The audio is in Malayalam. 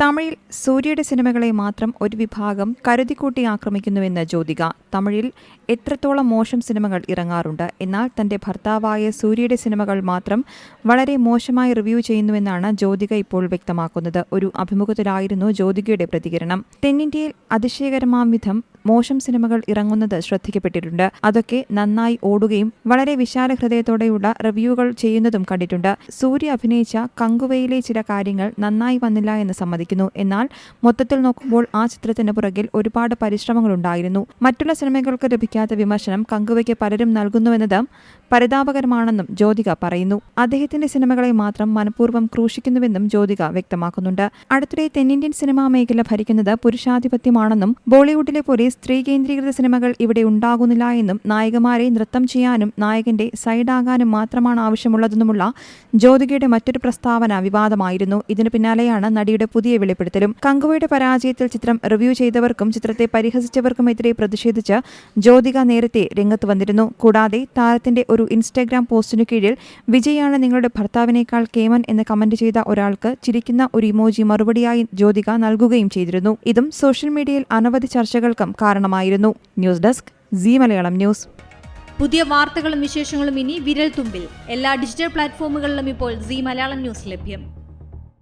തമിഴിൽ സൂര്യയുടെ സിനിമകളെ മാത്രം ഒരു വിഭാഗം കരുതിക്കൂട്ടി ആക്രമിക്കുന്നുവെന്ന ജ്യോതിക. തമിഴിൽ എത്രത്തോളം മോശം സിനിമകൾ ഇറങ്ങാറുണ്ട്. എന്നാൽ തന്റെ ഭർത്താവായ സൂര്യയുടെ സിനിമകൾ മാത്രം വളരെ മോശമായി റിവ്യൂ ചെയ്യുന്നുവെന്നാണ് ജ്യോതിക ഇപ്പോൾ വ്യക്തമാക്കുന്നത്. ഒരു അഭിമുഖത്തിലായിരുന്നു ജ്യോതികയുടെ പ്രതികരണം. തെന്നിന്ത്യയിൽ അതിശയകരമാം വിധം മോശം സിനിമകൾ ഇറങ്ങുന്നത് ശ്രദ്ധിക്കപ്പെട്ടിട്ടുണ്ട്. അതൊക്കെ നന്നായി ഓടുകയും വളരെ വിശാല ഹൃദയത്തോടെയുള്ള റിവ്യൂകൾ ചെയ്യുന്നതും കണ്ടിട്ടുണ്ട്. സൂര്യ അഭിനയിച്ച കങ്കുവയിലെ ചില കാര്യങ്ങൾ നന്നായി വന്നില്ല എന്ന് സമ്മതിക്കുന്നു. എന്നാൽ മൊത്തത്തിൽ നോക്കുമ്പോൾ ആ ചിത്രത്തിന് പുറകിൽ ഒരുപാട് പരിശ്രമങ്ങളുണ്ടായിരുന്നു മറ്റുള്ള സിനിമകൾക്ക് ലഭിക്കാത്ത വിമർശനം കങ്കുവയ്ക്ക് പലരും നൽകുന്നുവെന്നത് പരിതാപകരമാണെന്നും ജ്യോതിക പറയുന്നു. അദ്ദേഹത്തിന്റെ സിനിമകളെ മാത്രം മനഃപൂർവം ക്രൂശിക്കുന്നുവെന്നും ജ്യോതിക വ്യക്തമാക്കുന്നുണ്ട്. അടുത്തിടെ തെന്നിന്ത്യൻ സിനിമാ മേഖല ഭരിക്കുന്നത് പുരുഷാധിപത്യമാണെന്നും ബോളിവുഡിലെ പോലെ സ്ത്രീ കേന്ദ്രീകൃത സിനിമകൾ ഇവിടെ ഉണ്ടാകുന്നില്ല എന്നും നായികമാരെ നൃത്തം ചെയ്യാനും നായകന്റെ സൈഡാകാനും മാത്രമാണ് ആവശ്യമുള്ളതെന്നുമുള്ള ജ്യോതികയുടെ മറ്റൊരു പ്രസ്താവന വിവാദമായിരുന്നു. ഇതിനു പിന്നാലെയാണ് നടിയുടെ പുതിയ വെളിപ്പെടുത്തലും. കങ്കുവയുടെ പരാജയത്തിൽ ചിത്രം റിവ്യൂ ചെയ്തവർക്കും ചിത്രത്തെ പരിഹസിച്ചവർക്കുമെതിരെ പ്രതിഷേധിച്ച് ജ്യോതിക നേരത്തെ രംഗത്ത് വന്നിരുന്നു. കൂടാതെ താരത്തിന്റെ ഒരു ഇൻസ്റ്റാഗ്രാം പോസ്റ്റിനു കീഴിൽ വിജയാണ് നിങ്ങളുടെ ഭർത്താവിനേക്കാൾ കേമൻ എന്ന് കമന്റ് ചെയ്ത ഒരാൾക്ക് ചിരിക്കുന്ന ഒരു ഇമോജി മറുപടിയായി ജ്യോതിക നൽകുകയും ചെയ്തിരുന്നു. ഇതും സോഷ്യൽ മീഡിയയിൽ അനവധി ചർച്ചകൾക്കും കാരണമായിരുന്നു. News desk C Malayalam news. പുതിയ വാർത്തകളും വിശേഷങ്ങളും ഇനി വിരൽ തുമ്പിൽ എല്ലാ ഡിജിറ്റൽ പ്ലാറ്റ്ഫോമുകളിലും ഇപ്പോൾ സി മലയാളം ന്യൂസ് ലഭ്യം.